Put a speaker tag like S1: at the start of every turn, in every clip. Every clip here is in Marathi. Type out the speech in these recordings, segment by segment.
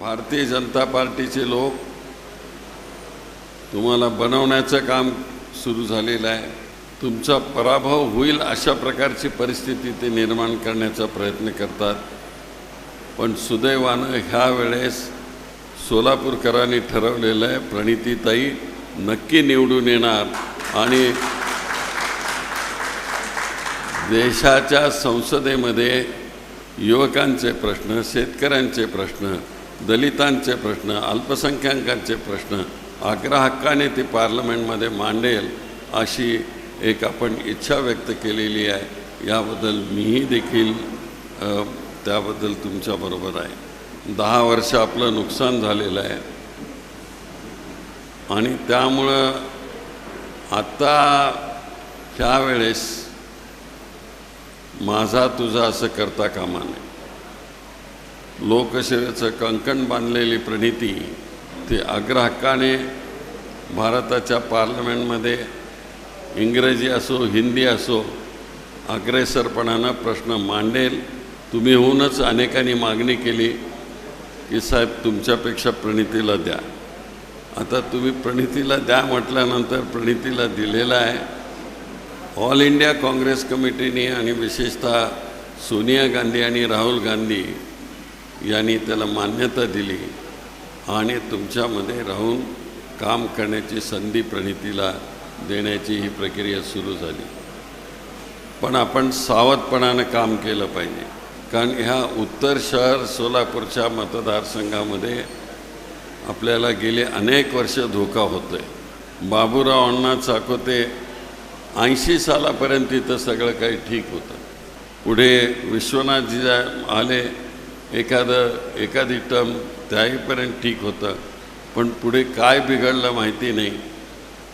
S1: भारतीय जनता पार्टीचे लोक तुम्हाला बनवण्याचं काम सुरू झालेलं आहे. तुमचा पराभव होईल अशा प्रकारची परिस्थिती ते निर्माण करण्याचा प्रयत्न करतात. पण सुदैवानं ह्या वेळेस सोलापूरकरांनी ठरवलेलं आहे प्रणितीताई नक्की निवडून येणार आणि देशाच्या संसदेमध्ये युवकांचे प्रश्न शेतकऱ्यांचे प्रश्न दलितांचे प्रश्न अल्पसंख्याकांचे प्रश्न आग्रहक्काने ती पार्लमेंटमध्ये मांडेल अशी एक आपण इच्छा व्यक्त केलेली आहे. याबद्दल मीही देखील त्याबद्दल तुमच्याबरोबर आहे. दहा वर्ष आपलं नुकसान झालेलं आहे. आणि त्यामुळं आत्ता ह्या वेळेस माझा तुझा असं करता कामा नये. लोकसेवेचं कंकण बांधलेली प्रणिती ती अग्रहक्काने भारताच्या पार्लमेंटमध्ये इंग्रजी असो हिंदी असो अग्रेसरपणानं प्रश्न मांडेल. तुम्ही होऊनच अनेकांनी मागणी केली की साहेब तुमच्यापेक्षा प्रणितीला द्या. आता तुम्ही प्रणितीला द्या म्हटल्यानंतर प्रणितीला दिलेला आहे. ऑल इंडिया काँग्रेस कमिटीने आणि विशेषतः सोनिया गांधी आणि राहुल गांधी यांनी त्याला मान्यता दिली आणि तुमच्यामध्ये राहून काम करण्याची संधी प्रणितीला देण्याची ही प्रक्रिया सुरू झाली. पण आपण सावधपणानं काम केलं पाहिजे. कारण ह्या उत्तर शहर सोलापूरच्या मतदारसंघामध्ये आपल्याला गेले अनेक वर्ष धोका होतो आहे बाबूराव अण्णा चाकोते ऐंशी सालापर्यंत इथं सगळं काही ठीक होतं. पुढे विश्वनाथजी आले एखादं एखादी टर्म त्याहीपर्यंत ठीक होतं. पण पुढे काय बिघडलं माहिती नाही.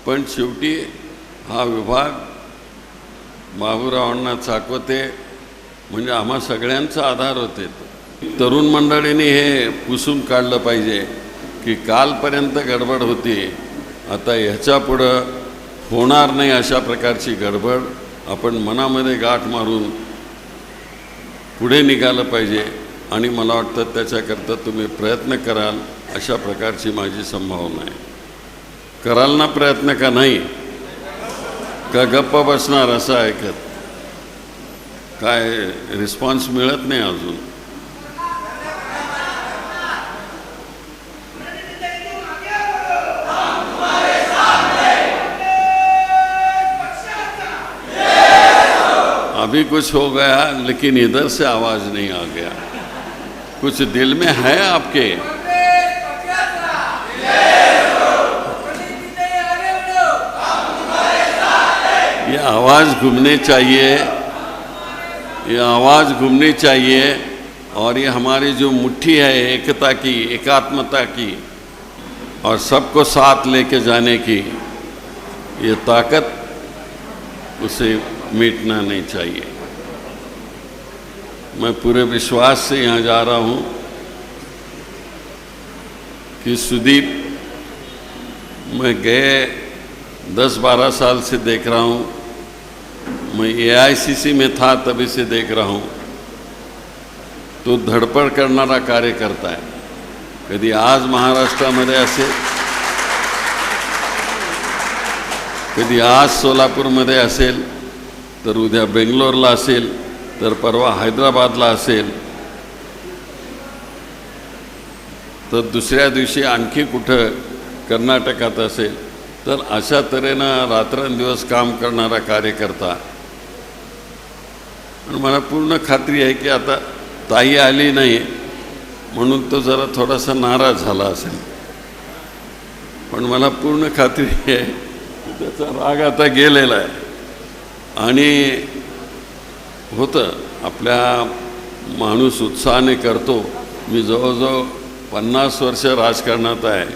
S1: पण शेवटी हा विभाग बाबूरावांना चाकवते म्हणजे आम्हा सगळ्यांचा आधार होते. तरुण मंडळींनी हे पुसून काढलं पाहिजे की कालपर्यंत गडबड होती. आता ह्याच्या पुढं होणार नाही अशा प्रकारची गडबड. आपण मनामध्ये गाठ मारून पुढे निघालं पाहिजे. आणि मला वाटतं त्याच्याकरता तुम्ही प्रयत्न कराल अशा प्रकारची माझी संभावना आहे. कराल ना प्रयत्न का नाही? का गप्प बसणार असं ऐकत? काय रिस्पॉन्स मिळत नाही अजून? अभी कुछ हो गया लेकिन इधर से आवाज़ नहीं आ गया। कुछ दिल में है आपके? ये आवाज़ घूमने चाहिए, ये आवाज़ घूमनी चाहिए और ये हमारी जो मुट्ठी है, एकता की, एकात्मता की और सबको साथ लेके जाने की, ये ताकत उसे मिटना नहीं चाहिए। मैं पूरे विश्वास से यहाँ जा रहा हूँ कि सुदीप, मैं गए दस बारह साल से देख रहा हूँ। मैं एआईसीसी में था, तभी से देख रहा हूँ। तो धडपड करणारा कार्य करता है। कधी आज महाराष्ट्र महाराष्ट्रामध्ये असेल कधी आज सोलापुर सोलापूरमध्ये असेल तर उद्या बेंगलोरला तर परवा हैदराबादला असेल तर दुसऱ्या दिवशी आणखी कुठं कर्नाटकात असेल तर अशा तऱ्हेनं रात्रंदिवस काम करणारा कार्यकर्ता. आणि मला पूर्ण खात्री आहे की आता ताई आली नाही म्हणून तो जरा थोडासा नाराज झाला असेल. पण मला पूर्ण खात्री आहे की त्याचा राग आता गेलेला आहे. आणि होतं. आपल्या माणूस उत्साहाने करतो. मी जवळजवळ पन्नास वर्ष राजकारणात आहे.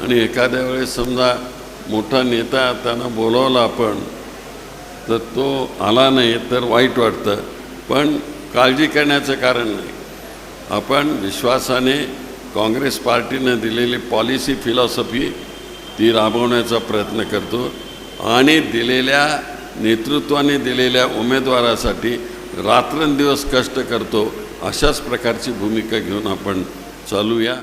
S1: आणि एखाद्या वेळेस समजा मोठा नेता त्यांना बोलावला आपण तर तो आला नाही तर वाईट वाटतं. पण काळजी करण्याचं कारण नाही. आपण विश्वासाने काँग्रेस पार्टीनं दिलेली पॉलिसी फिलॉसॉफी ती राबवण्याचा प्रयत्न करतो आणि दिलेल्या नेतृत्वाने दिलेल्या उमेदवारासाठी रात्रंदिवस कष्ट करतो अशाच प्रकारची भूमिका घेऊन आपण चालूया.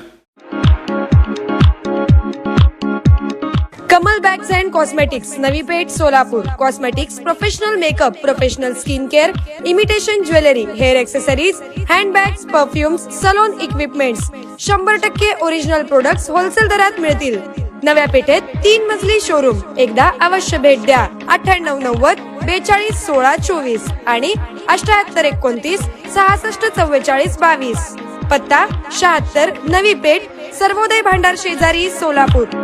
S2: Kamal bags and cosmetics Navi Peth Solapur. Cosmetics professional makeup professional skin care imitation jewellery hair accessories handbags perfumes salon equipments शंभर टक्के ओरिजिनल प्रोडक्ट्स होलसेल दरात मिळतील. नव्या पेठेत तीन मजली शोरूम एकदा अवश्य भेट द्या. अठ्ठ्याण्णव नव्वद बेचाळीस सोळा चोवीस आणि अठ्याहत्तर एकोणतीस सहासष्ट चव्वेचाळीस बावीस. पत्ता शहात्तर नवी पेठ सर्वोदय भांडार शेजारी सोलापूर.